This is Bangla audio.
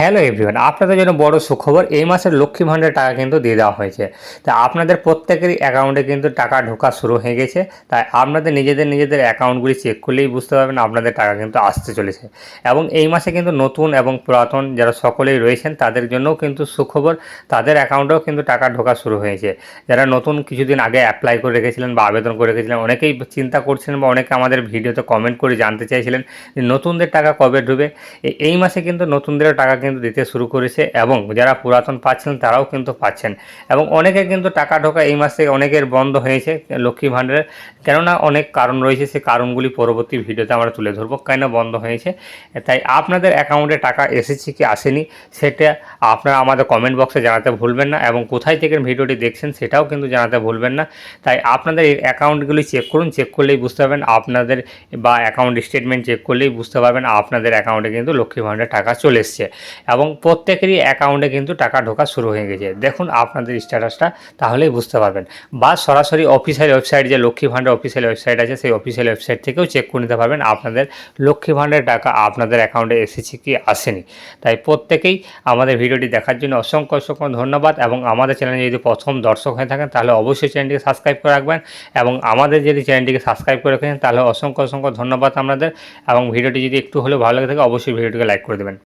হ্যালো এভরিওয়ান আপনাদের জন্য বড় সুখবর, এই মাসের লক্ষ্মী ভাণ্ডারের টাকা কিন্তু দিয়ে দেওয়া হয়েছে। তা আপনাদের প্রত্যেকেরই অ্যাকাউন্টে কিন্তু টাকা ঢোকা শুরু হয়ে গেছে। তাই আপনাদের নিজেদের নিজেদের অ্যাকাউন্টগুলি চেক করলেই বুঝতে পারবেন আপনাদের টাকা কিন্তু আসতে চলেছে। এবং এই মাসে কিন্তু নতুন এবং পুরাতন যারা সকলেই রয়েছেন, তাদের জন্যও কিন্তু সুখবর, তাদের অ্যাকাউন্টেও কিন্তু টাকা ঢোকা শুরু হয়েছে। যারা নতুন কিছুদিন আগে অ্যাপ্লাই করে রেখেছিলেন বা আবেদন করে রেখেছিলেন, অনেকেই চিন্তা করছিলেন বা অনেকে আমাদের ভিডিওতে কমেন্ট করে জানতে চাইছিলেন যে নতুনদের টাকা কবে ঢুবে এই মাসে কিন্তু নতুনদেরও টাকা কিন্তু দিতে শুরু করেছে এবং যারা পুরাতন পাচ্ছেন তারাও কিন্তু পাচ্ছেন। এবং অনেকে কিন্তু টাকা ঢোকা এই মাসে অনেকের বন্ধ হয়েছে লক্ষ্মী ভাণ্ডারের কেননা অনেক কারণ রয়েছে সেই কারণগুলি পরবর্তী ভিডিওতে আমরা তুলে ধরবো কেন বন্ধ হয়েছে। তাই আপনাদের অ্যাকাউন্টে টাকা এসেছে কি আসেনি সেটা আপনারা আমাদের কমেন্ট বক্সে জানাতে ভুলবেন না এবং কোথায় থেকে ভিডিওটি দেখছেন সেটাও কিন্তু জানাতে ভুলবেন না। তাই আপনাদের এই অ্যাকাউন্টগুলি চেক করুন চেক করলেই বুঝতে পারবেন আপনাদের বা অ্যাকাউন্ট স্টেটমেন্ট চেক করলেই বুঝতে পারবেন আপনাদের অ্যাকাউন্টে কিন্তু লক্ষ্মী ভাণ্ডার টাকা চলে এসছে। এবং প্রত্যেকেরই অ্যাকাউন্টে কিন্তু টাকা ঢোকা শুরু হয়ে গেছে। দেখুন আপনাদের স্ট্যাটাসটা তাহলেই বুঝতে পারবেন। বা সরাসরি অফিসিয়াল ওয়েবসাইট যে লক্ষ্মী ভাণ্ডার অফিসিয়াল ওয়েবসাইট আছে, সেই অফিসিয়াল ওয়েবসাইট থেকেও চেক করে নিতে পারবেন আপনাদের লক্ষ্মী ভাণ্ডারের টাকা আপনাদের অ্যাকাউন্টে এসেছে কি আসেনি। তাই প্রত্যেকেই আমাদের ভিডিওটি দেখার জন্য অসংখ্য অসংখ্য ধন্যবাদ এবং আমাদের চ্যানেলে যদি প্রথম দর্শক হয়ে থাকেন, তাহলে অবশ্যই চ্যানেলটিকে সাবস্ক্রাইব করে রাখবেন এবং আমাদের যদি চ্যানেলটিকে সাবস্ক্রাইব করে রাখেন, তাহলে অসংখ্য অসংখ্য ধন্যবাদ আপনাদের এবং ভিডিওটি যদি একটু হলেও ভালো লাগে থাকে, অবশ্যই ভিডিওটিকে লাইক করে দেবেন।